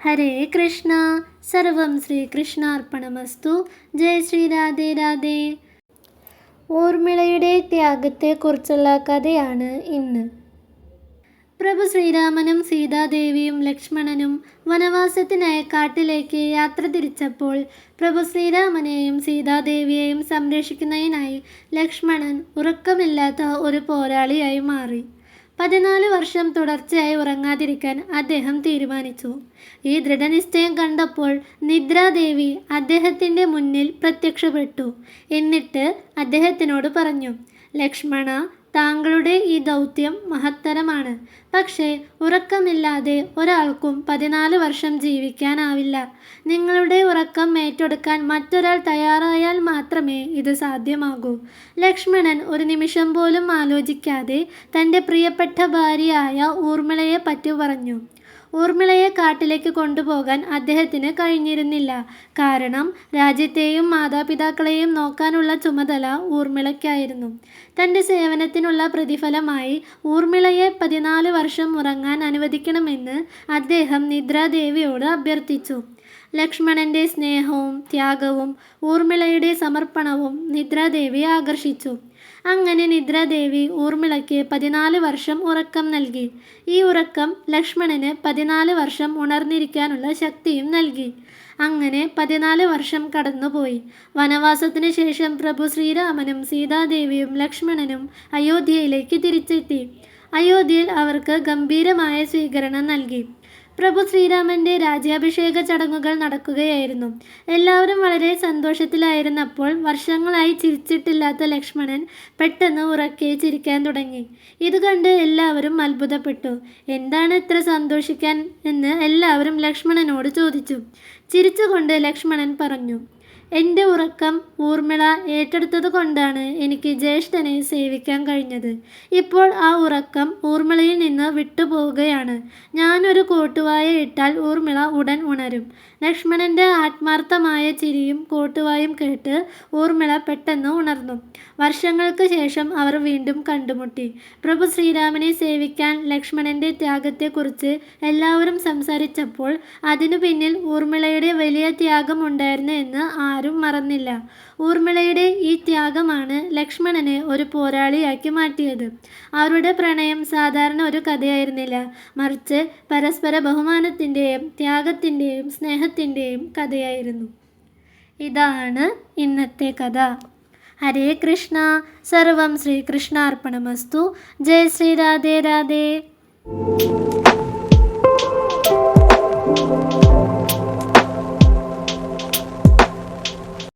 ഹരേ കൃഷ്ണ. സർവം ശ്രീകൃഷ്ണാർപ്പണമസ്തു. ജയ ശ്രീ രാധേ രാധേ. ഊർമിളയുടെ ത്യാഗത്തെക്കുറിച്ചുള്ള കഥയാണ് ഇന്ന്. പ്രഭു ശ്രീരാമനും സീതാദേവിയും ലക്ഷ്മണനും വനവാസത്തിനായി കാട്ടിലേക്ക് യാത്ര തിരിച്ചപ്പോൾ പ്രഭു ശ്രീരാമനെയും സീതാദേവിയെയും സംരക്ഷിക്കുന്നതിനായി ലക്ഷ്മണൻ ഉറക്കമില്ലാത്ത ഒരു പോരാളിയായി മാറി. പതിനാല് വർഷം തുടർച്ചയായി ഉറങ്ങാതിരിക്കാൻ അദ്ദേഹം തീരുമാനിച്ചു. ഈ ദൃഢനിശ്ചയം കണ്ടപ്പോൾ നിദ്രാദേവി അദ്ദേഹത്തിന്റെ മുന്നിൽ പ്രത്യക്ഷപ്പെട്ടു. എന്നിട്ട് അദ്ദേഹത്തിനോട് പറഞ്ഞു ലക്ഷ്മണ താങ്കളുടെ ഈ ദൗത്യം മഹത്തരമാണ്. പക്ഷേ ഉറക്കമില്ലാതെ ഒരാൾക്കും പതിനാല് വർഷം ജീവിക്കാനാവില്ല. നിങ്ങളുടെ ഉറക്കം ഏറ്റെടുക്കാൻ മറ്റൊരാൾ തയ്യാറായാൽ മാത്രമേ ഇത് സാധ്യമാകൂ. ലക്ഷ്മണൻ ഒരു നിമിഷം പോലും ആലോചിക്കാതെ തന്റെ പ്രിയപ്പെട്ട ഭാര്യയായ ഊർമിളയെ പറ്റി പറഞ്ഞു. ഊർമിളയെ കാട്ടിലേക്ക് കൊണ്ടുപോകാൻ അദ്ദേഹത്തിന് കഴിഞ്ഞിരുന്നില്ല. കാരണം രാജ്യത്തെയും മാതാപിതാക്കളെയും നോക്കാനുള്ള ചുമതല ഊർമിളയ്ക്കായിരുന്നു. തന്റെ സേവനത്തിനുള്ള പ്രതിഫലമായി ഊർമിളയെ പതിനാല് വർഷം ഉറങ്ങാൻ അനുവദിക്കണമെന്ന് അദ്ദേഹം നിദ്രാദേവിയോട് അഭ്യർത്ഥിച്ചു. ലക്ഷ്മണന്റെ സ്നേഹവും ത്യാഗവും ഊർമിളയുടെ സമർപ്പണവും നിദ്രാദേവിയെ ആകർഷിച്ചു. അങ്ങനെ നിദ്രാദേവി ഊർമിളയ്ക്ക് പതിനാല് വർഷം ഉറക്കം നൽകി. ഈ ഉറക്കം ലക്ഷ്മണന് പതിനാല് വർഷം ഉണർന്നിരിക്കാനുള്ള ശക്തിയും നൽകി. അങ്ങനെ പതിനാല് വർഷം കടന്നുപോയി. വനവാസത്തിനു ശേഷം പ്രഭു ശ്രീരാമനും സീതാദേവിയും ലക്ഷ്മണനും അയോധ്യയിലേക്ക് തിരിച്ചെത്തി. അയോധ്യയിൽ അവർക്ക് ഗംഭീരമായ സ്വീകരണം നൽകി. പ്രഭു ശ്രീരാമന്റെ രാജ്യാഭിഷേക ചടങ്ങുകൾ നടക്കുകയായിരുന്നു. എല്ലാവരും വളരെ സന്തോഷത്തിലായിരുന്നപ്പോൾ വർഷങ്ങളായി ചിരിച്ചിട്ടില്ലാത്ത ലക്ഷ്മണൻ പെട്ടെന്ന് ഉറക്കെ ചിരിക്കാൻ തുടങ്ങി. ഇത് കണ്ട് എല്ലാവരും അത്ഭുതപ്പെട്ടു. എന്താണ് ഇത്ര സന്തോഷിക്കാൻ? എന്ന് എല്ലാവരും ലക്ഷ്മണനോട് ചോദിച്ചു. ചിരിച്ചുകൊണ്ട് ലക്ഷ്മണൻ പറഞ്ഞു എന്റെ ഉറക്കം ഊർമിള ഏറ്റെടുത്തത് കൊണ്ടാണ് എനിക്ക് ജ്യേഷ്ഠനെ സേവിക്കാൻ കഴിഞ്ഞത്. ഇപ്പോൾ ആ ഉറക്കം ഊർമിളയിൽ നിന്ന് വിട്ടുപോവുകയാണ്. ഞാനൊരു കോട്ടുവായ ഇട്ടാൽ ഊർമിള ഉടൻ ഉണരും. ലക്ഷ്മണന്റെ ആത്മാർത്ഥമായ ചിരിയും കോട്ടുവായും കേട്ട് ഊർമിള പെട്ടെന്ന് ഉണർന്നു. വർഷങ്ങൾക്ക് ശേഷം അവർ വീണ്ടും കണ്ടുമുട്ടി. പ്രഭു ശ്രീരാമനെ സേവിക്കാൻ ലക്ഷ്മണന്റെ ത്യാഗത്തെക്കുറിച്ച് എല്ലാവരും സംസാരിച്ചപ്പോൾ അതിനു പിന്നിൽ ഊർമിളയുടെ വലിയ ത്യാഗമുണ്ടായിരുന്നു എന്ന് എന്ന് ആരും മറന്നില്ല. ഊർമിളയുടെ ഈ ത്യാഗമാണ് ലക്ഷ്മണനെ ഒരു പോരാളിയാക്കി മാറ്റിയത്. അവരുടെ പ്രണയം സാധാരണ ഒരു കഥയായിരുന്നില്ല. മറിച്ച് പരസ്പര ബഹുമാനത്തിന്റെയും ത്യാഗത്തിന്റെയും സ്നേഹത്തിന്റെയും കഥയായിരുന്നു. ഇതാണ് ഇന്നത്തെ കഥ. ഹരേ കൃഷ്ണ. സർവം ശ്രീകൃഷ്ണാർപ്പണമസ്തു. ജയ ശ്രീ രാധേ രാധേ.